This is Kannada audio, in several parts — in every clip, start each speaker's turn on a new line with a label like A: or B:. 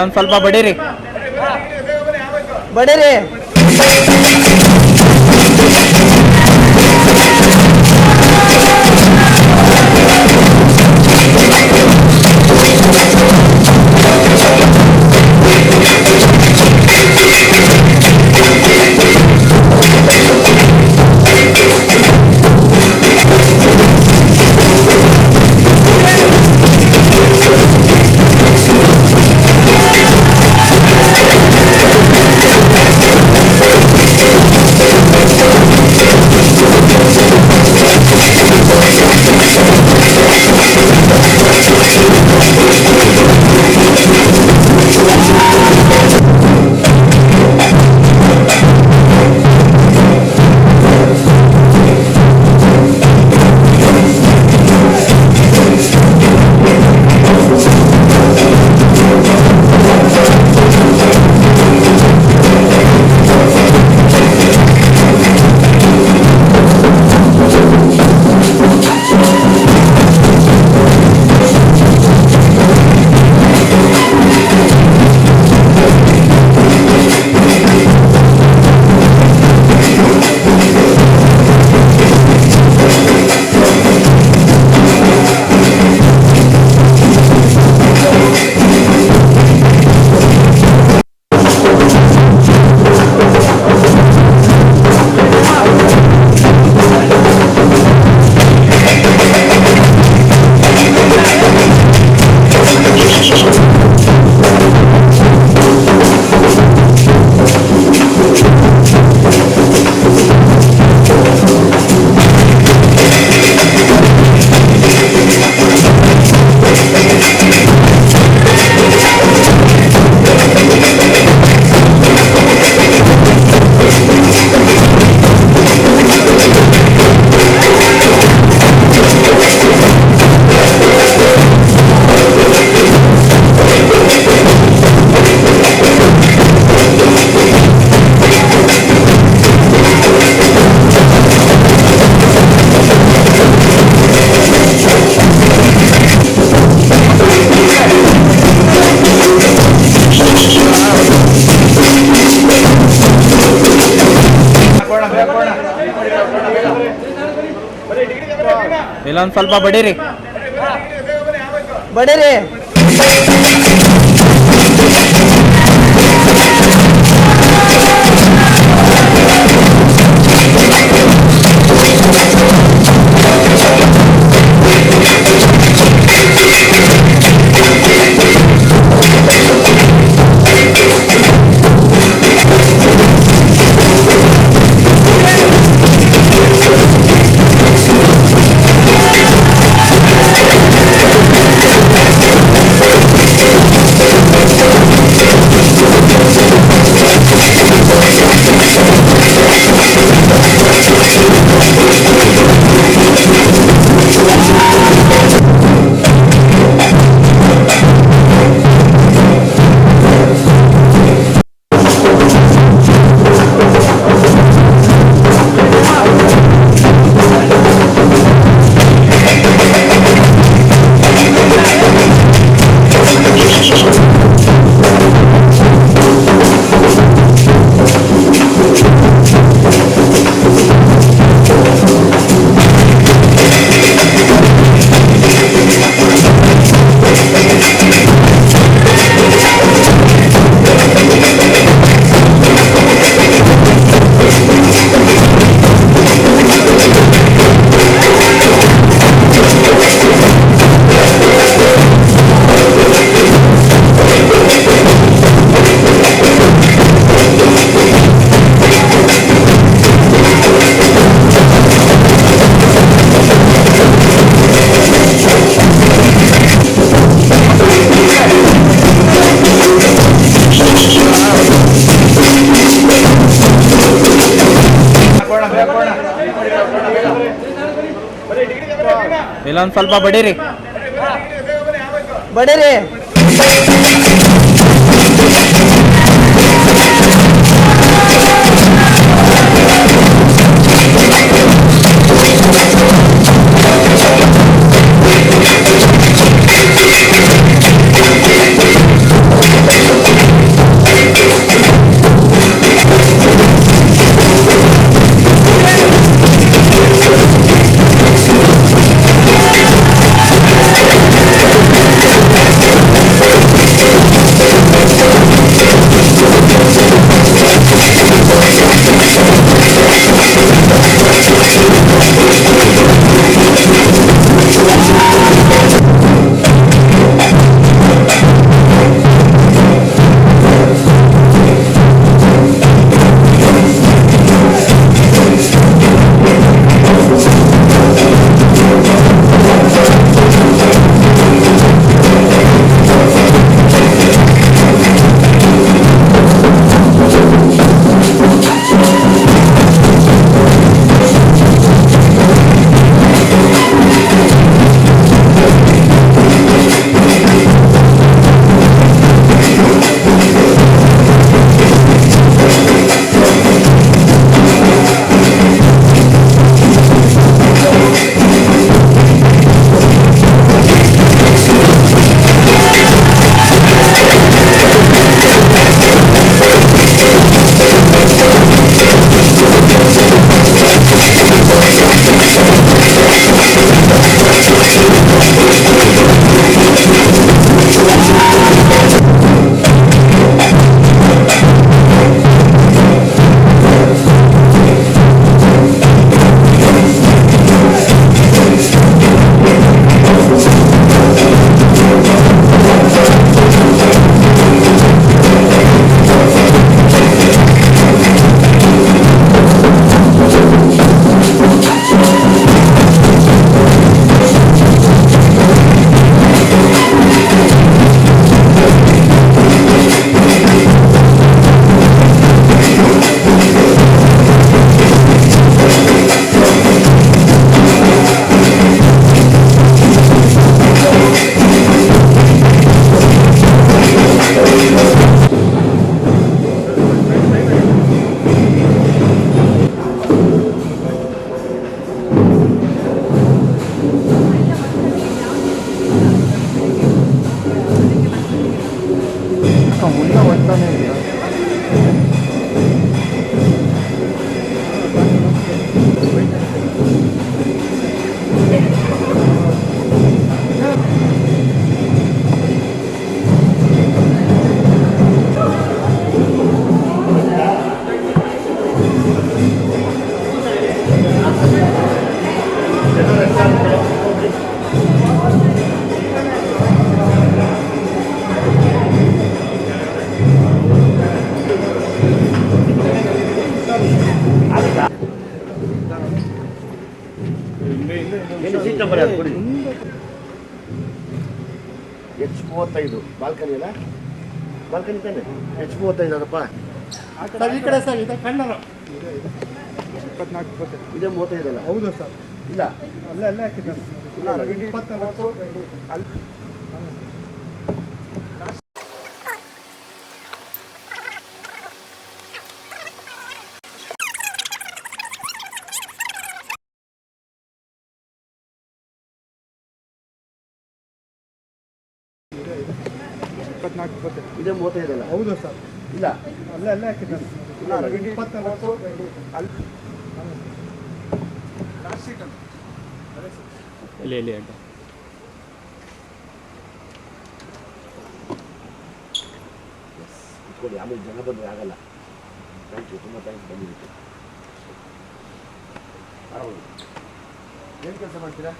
A: ಇಲ್ಲೊಂದು ಸ್ವಲ್ಪ ಬಡೀರಿ.
B: ಬಡೀರಿ.
A: ಇಲ್ಲೊಂದು ಸ್ವಲ್ಪ ಬಡೀರಿ.
B: ಬಡೀರಿ.
A: ಇಲ್ಲೊಂದು ಸ್ವಲ್ಪ ಬಡೀರಿ.
B: ಬಡೀರಿ. ಸೀಟ್ ನಂಬರ್ ಯಾರು ಕೊಡಿ? ಎಚ್ ಮೂವತ್ತೈದು. ಬಾಲ್ಕನಿ ಅಲ್ಲ? ಬಾಲ್ಕನಿ ತಾನೆ? ಎಚ್ ಮೂವತ್ತೈದು ಅದಪ್ಪ.
C: ಸರ್ ಈ ಕಡೆ ಸರ್ ಇದೆ ಕಣ್ಣರು
B: ಇದೇ ಮೂವತ್ತೈದಲ್ಲ
C: ಹೌದು ಸರ್.
B: ಇಲ್ಲ.
C: ಅಲ್ಲ ಅಲ್ಲೇ ಹಾಕಿದ್ದಾರೆ. ಇಪ್ಪತ್ನಾಲ್ಕು ಅಲ್ಲಿ ಇಪ್ಪತ್ನಾಲ್ಕು ಇಪ್ಪತ್ತೈದು
B: ಇದೇ ಮೂವತ್ತೈದಲ್ಲ
C: ಹೌದು ಸರ್.
B: ಇಲ್ಲ?
C: ಅಲ್ಲೇ ಅಲ್ಲೇ ಹಾಕಿದ್ದಾರೆ ಇಪ್ಪತ್ನಾಲ್ಕು ಅಲ್ಲಿ
A: ಇಲ್ಲಿ ಇಲ್ಲಿ ಅಂತ
B: ಇಟ್ಕೊಳ್ಳಿ ಆಮೇಲೆ ಜನ ಬಂದರೆ ಆಗಲ್ಲ. ಥ್ಯಾಂಕ್ ಯು ತುಂಬ ಥ್ಯಾಂಕ್ಸ್ ಬಂದಿದ್ದಕ್ಕೆ. ಆರಾಮ ಏನು ಕೆಲಸ ಮಾಡ್ತೀರಾ?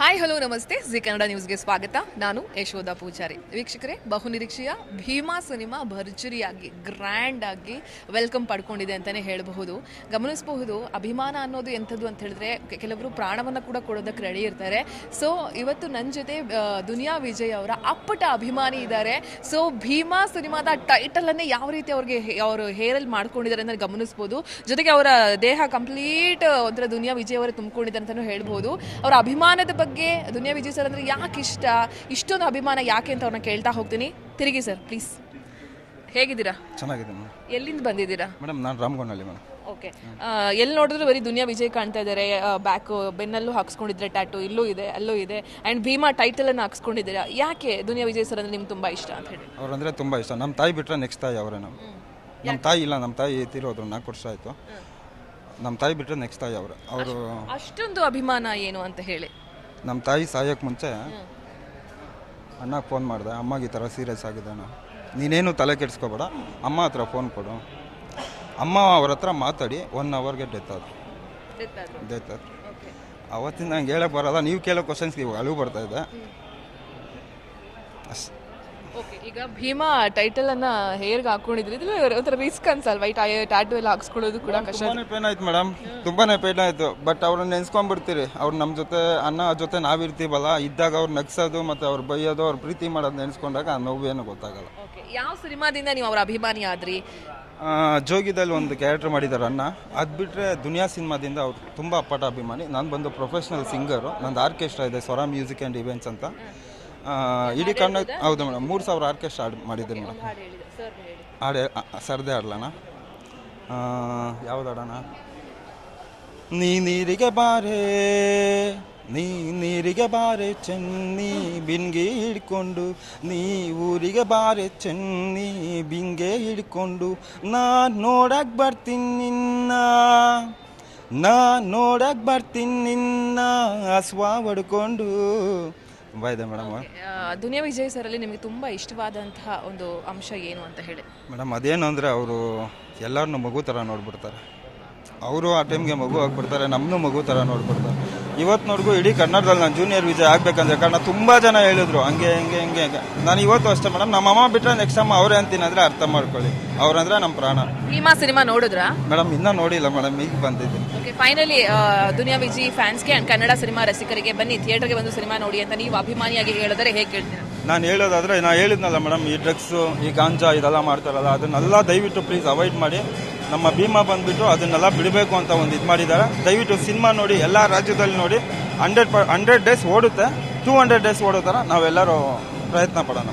D: ಹಾಯ್ ಹಲೋ ನಮಸ್ತೆ. ಜಿ ಕನ್ನಡ ನ್ಯೂಸ್ಗೆ ಸ್ವಾಗತ. ನಾನು ಯಶೋಧ ಪೂಜಾರಿ. ವೀಕ್ಷಕರೇ, ಬಹುನಿರೀಕ್ಷೆಯ ಭೀಮಾ ಸಿನಿಮಾ ಭರ್ಜರಿಯಾಗಿ ಗ್ರ್ಯಾಂಡ್ ಆಗಿ ವೆಲ್ಕಮ್ ಪಡ್ಕೊಂಡಿದೆ ಅಂತಲೇ ಹೇಳಬಹುದು. ಗಮನಿಸಬಹುದು, ಅಭಿಮಾನ ಅನ್ನೋದು ಎಂಥದ್ದು ಅಂತ ಹೇಳಿದ್ರೆ ಕೆಲವರು ಪ್ರಾಣವನ್ನು ಕೂಡ ಕೊಡೋದಕ್ಕೆ ರೆಡಿ ಇರ್ತಾರೆ. ಸೊ ಇವತ್ತು ನನ್ನ ಜೊತೆ ದುನಿಯಾ ವಿಜಯ್ ಅವರ ಅಪ್ಪಟ ಅಭಿಮಾನಿ ಇದ್ದಾರೆ. ಸೊ ಭೀಮಾ ಸಿನಿಮಾದ ಟೈಟಲನ್ನೇ ಯಾವ ರೀತಿ ಅವ್ರಿಗೆ ಅವರು ಹೇರಲ್ಲಿ ಮಾಡ್ಕೊಂಡಿದ್ದಾರೆ ಅಂತ ಗಮನಿಸ್ಬೋದು ಜೊತೆಗೆ ಅವರ ದೇಹ ಕಂಪ್ಲೀಟ್ ಒಂಥರ ದುನಿಯಾ ವಿಜಯ್ ಅವರೇ ತುಂಬಿಕೊಂಡಿದ್ದಾರೆ ಅಂತಲೂ ಹೇಳ್ಬೋದು ಅವರ ಅಭಿಮಾನದ ದುನಿಯಾ ವಿಜಯ್ ಸರ್ ಅಂದರೆ ಯಾಕೆ ಇಷ್ಟ? ಇಷ್ಟೊಂದು ಅಭಿಮಾನ ಯಾಕೆ ಅಂತ ಅವ್ರನ್ನ ಕೇಳ್ತಾ ಹೋಗ್ತೀನಿ. ತಿರುಗಿ ಸರ್ ಪ್ಲೀಸ್ ಹೇಗಿದ್ದೀರಾ?
E: ಚೆನ್ನಾಗಿದೆ ಮೇಡಮ್
D: ಎಲ್ಲಿಂದ ಬಂದಿದ್ದೀರಾ?
E: ಮೇಡಮ್ ನಾನು ರಾಮಗೊಂಡಲ್ಲಿ ಮೇಡಮ್.
D: ಓಕೆ ಎಲ್ಲಿ ನೋಡಿದ್ರು ಬರೀ ದುನಿಯಾ ವಿಜಯ್ ಕಾಣ್ತಾ ಇದ್ದಾರೆ ಬ್ಯಾಕ್ ಬೆನ್ನಲ್ಲೂ ಹಾಕ್ಸ್ಕೊಂಡಿದ್ರೆ ಟ್ಯಾಟು ಇಲ್ಲೂ ಇದೆ ಅಲ್ಲೂ ಇದೆ ಆ್ಯಂಡ್ ಭೀಮಾ ಟೈಟಲನ್ನು ಹಾಕ್ಸ್ಕೊಂಡಿದ್ದೀರಾ? ಯಾಕೆ ದುನಿಯಾ ವಿಜಯ್ ಸರ್ ಅಂದರೆ ನಿಮ್ಗೆ ತುಂಬ ಇಷ್ಟ ಅಂತ ಹೇಳಿ.
E: ಅವ್ರಂದ್ರೆ ತುಂಬ ಇಷ್ಟ. ನಮ್ಮ ತಾಯಿ ಬಿಟ್ಟರೆ ನೆಕ್ಸ್ಟ್ ತಾಯಿ ಅವರೇ ನಮ್ಮ ನಮ್ಮ ತಾಯಿ ಇಲ್ಲ ನಮ್ಮ ತಾಯಿ ತೀರೋದ್ರು ನಾಲ್ಕು ವರ್ಷ ಆಯಿತು. ನಮ್ಮ ತಾಯಿ ಬಿಟ್ಟರೆ ನೆಕ್ಸ್ಟ್ ತಾಯಿ ಅವರು. ಅವರು
D: ಅಷ್ಟೊಂದು ಅಭಿಮಾನ ಏನು ಅಂತ ಹೇಳಿ.
E: ನಮ್ಮ ತಾಯಿ ಸಾಯೋಕ್ಕೆ ಮುಂಚೆ ಅಣ್ಣಗೆ ಫೋನ್ ಮಾಡಿದೆ ಅಮ್ಮಗೆ ಈ ಥರ ಸೀರಿಯಸ್ ಆಗಿದೆ ಅಣ್ಣ ನೀನೇನು ತಲೆ ಕೆಡಿಸ್ಕೋಬೇಡ ಅಮ್ಮ ಹತ್ರ ಫೋನ್ ಕೊಡು. ಅಮ್ಮ ಅವ್ರ ಹತ್ರ ಮಾತಾಡಿ ಒನ್ ಅವರ್ಗೆ ಡೆತ್ ಆದ್ರು. ಡೆತ್ ಆದ್ರು. ಅವತ್ತಿಂದ ನಂಗೆ ಹೇಳಕ್ಕೆ ಬರೋದ ನೀವು ಕೇಳೋ ಕ್ವಶನ್ಸ್ಗೆ ಇವಾಗ ಅಳು ಬರ್ತಾ ಇದೆ. ಅಷ್ಟು.
D: ಓಕೆ ಈಗ ಭೀಮಾ ಟೈಟಲ್ ಅನ್ನ ಹೇರ್ಗೆ ಹಾಕೊಂಡಿದ್ರಿ. ಇದು ಒಂಥರ ರಿಸ್ಕ್ ಅನ್ಸಲ್ವಾ? ಈ ಟ್ಯಾಟು ಎಲ್ಲ ಹಾಕ್ಸ್ಕೊಳ್ಳೋದು ಕೂಡ ಕಷ್ಟ
E: ತುಂಬಾನೇ ಪೇನ್ ಆಯ್ತು ಮೇಡಮ್ ತುಂಬಾನೇ ಪೇನ್ ಆಯ್ತು. ಬಟ್ ಅವ್ರನ್ನ ನೆನ್ಸ್ಕೊಂಡ್ಬಿಡ್ತೀರಿ. ಅವ್ರು ನಮ್ಮ ಜೊತೆ ಅನ್ನ ಜೊತೆ ನಾವಿರ್ತೀವಲ್ಲ ಇದ್ದಾಗ ಅವ್ರು ನಗ್ಸೋದು ಮತ್ತೆ ಅವ್ರು ಬೈಯೋದು ಅವ್ರ ಪ್ರೀತಿ ಮಾಡೋದು ನೆನ್ಸ್ಕೊಂಡಾಗ ಆ ಏನು ಗೊತ್ತಾಗಲ್ಲ.
D: ಓಕೆ ಯಾವ ಸಿನಿಮಾದಿಂದ ನೀವು ಅವ್ರ ಅಭಿಮಾನಿ ಆದ್ರಿ?
E: ಆ, ಜೋಗಿದಲ್ಲಿ ಒಂದು ಕ್ಯಾರೆಕ್ಟರ್ ಮಾಡಿದ್ದಾರೆ ಅನ್ನ ಅದು ಬಿಟ್ಟರೆ ದುನಿಯಾ ಸಿನಿಮಾದಿಂದ ಅವ್ರು ತುಂಬ ಅಪ್ಪಟ ಅಭಿಮಾನಿ. ನಾನು ಬಂದು ಪ್ರೊಫೆಷ್ನಲ್ ಸಿಂಗರು ನಂದು ಆರ್ಕೆಸ್ಟ್ರಾ ಇದೆ ಸ್ವರ ಮ್ಯೂಸಿಕ್ ಆ್ಯಂಡ್ ಇವೆಂಟ್ಸ್ ಅಂತ. ಇಡೀ ಕರ್ನಾಟಕ ಹೌದು ಮೇಡಮ್ ಮೂರು ಸಾವಿರ ಆರ್ಕೆಸ್ಟ್ರಾ ಆಡ್ ಮಾಡಿದ್ದೀನಿ ಮೇಡಮ್. ಹಾಡು ಸರ್ದೆ ಆಡ್ಲಣ್ಣ ಯಾವ್ದು ಹಾಡೋಣ ನೀ ನೀರಿಗೆ ಬಾರೆ ನೀ ನೀರಿಗೆ ಬಾರೆ ಚೆನ್ನಿ ಬಿಂಗೆ ಹಿಡ್ಕೊಂಡು ನೀ ಊರಿಗೆ ಬಾರೆ ಚೆನ್ನಿ ಬಿಂಗೆ ಹಿಡ್ಕೊಂಡು ನಾ ನೋಡಕ್ ಬರ್ತೀನಿ ನಿನ್ನ ನಾ ನೋಡಕ್ ಬರ್ತೀನಿ ನಿನ್ನ ಹಸ್ವ ಹೊಡ್ಕೊಂಡು ತುಂಬ ಇದೆ ಮೇಡಮ್.
D: ದುನಿಯಾ ವಿಜಯ್ ಸರ್ ಅಲ್ಲಿ ನಿಮಗೆ ತುಂಬಾ ಇಷ್ಟವಾದಂತಹ ಒಂದು ಅಂಶ ಏನು ಅಂತ ಹೇಳಿ.
E: ಮೇಡಮ್ ಅದೇನು ಅಂದರೆ ಅವರು ಎಲ್ಲರನ್ನೂ ಮಗು ಥರ ನೋಡ್ಬಿಡ್ತಾರೆ. ಅವರು ಆ ಟೈಮ್ಗೆ ಮಗು ಆಗ್ಬಿಡ್ತಾರೆ ನಮ್ಮನ್ನೂ ಮಗು ಥರ ನೋಡ್ಬಿಡ್ತಾರೆ. ಇವತ್ತಿನವರೆಗೂ ಇಡೀ ಕನ್ನಡದಲ್ಲಿ ನಾನು ಜೂನಿಯರ್ ವಿಜಯ್ ಆಗಬೇಕಂದ್ರೆ ಕಾರಣ ತುಂಬ ಜನ ಹೇಳಿದ್ರು ಹಂಗೆ ಹಿಂಗೆ ಹಿಂಗೆ ಹಿಂಗೆ ನಾನು ಇವತ್ತು ಅಷ್ಟೇ ಮೇಡಮ್ ನಮ್ಮ ಅಮ್ಮ ಬಿಟ್ಟರೆ ನೆಕ್ಸ್ಟ್ ಅಮ್ಮ ಅವರೇ ಅಂತೀನಂದ್ರೆ ಅರ್ಥ ಮಾಡ್ಕೊಳ್ಳಿ. ಅವ್ರಂದ್ರೆ ನಮ್ಮ ಪ್ರಾಣ.
D: ಭೀಮಾ ಸಿನಿಮಾ ನೋಡಿದ್ರಾ?
E: ಮೇಡಮ್ ಇನ್ನೂ ನೋಡಿಲ್ಲ ಮೇಡಮ್ ಈಗ ಬಂದಿದ್ದೀನಿ.
D: ಓಕೆ ಫೈನಲಿ ದುನಿಯಾ ವಿಜಿ ಫ್ಯಾನ್ಸ್ಗೆ ಅಂಡ್ ಕನ್ನಡ ಸಿನಿಮಾ ರಸಿಕರಿಗೆ ಬನ್ನಿ ಥಿಯೇಟರ್ಗೆ ಬಂದು ಸಿನಿಮಾ ನೋಡಿ ಅಂತ ನೀವು ಅಭಿಮಾನಿಯಾಗಿ ಹೇಳಿದ್ರೆ ಹೇಗೆ ಕೇಳ್ತೀರಾ?
E: ನಾನು ಹೇಳೋದಾದ್ರೆ ನಾನು ಹೇಳಿದ್ನಲ್ಲ ಮೇಡಮ್ ಈ ಡ್ರಗ್ಸು ಈ ಗಾಂಜಾ ಇದೆಲ್ಲ ಮಾಡ್ತಾರಲ್ಲ ಅದನ್ನೆಲ್ಲ ದಯವಿಟ್ಟು ಪ್ಲೀಸ್ ಅವಾಯ್ಡ್ ಮಾಡಿ. ನಮ್ಮ ಭೀಮಾ ಬಂದ್ಬಿಟ್ಟು ಅದನ್ನೆಲ್ಲ ಬಿಡಬೇಕು ಅಂತ ಒಂದು ಇದು ಮಾಡಿದ್ದಾರೆ. ದಯವಿಟ್ಟು ಸಿನಿಮಾ ನೋಡಿ, ಎಲ್ಲ ರಾಜ್ಯದಲ್ಲಿ ನೋಡಿ, ಹಂಡ್ರೆಡ್ ಪ ಹಂಡ್ರೆಡ್ ಡೇಸ್ ಓಡುತ್ತೆ. ಟೂ ಹಂಡ್ರೆಡ್ ಡೇಸ್ ಓಡೋ ಥರ ನಾವೆಲ್ಲರೂ ಪ್ರಯತ್ನ ಪಡೋಣ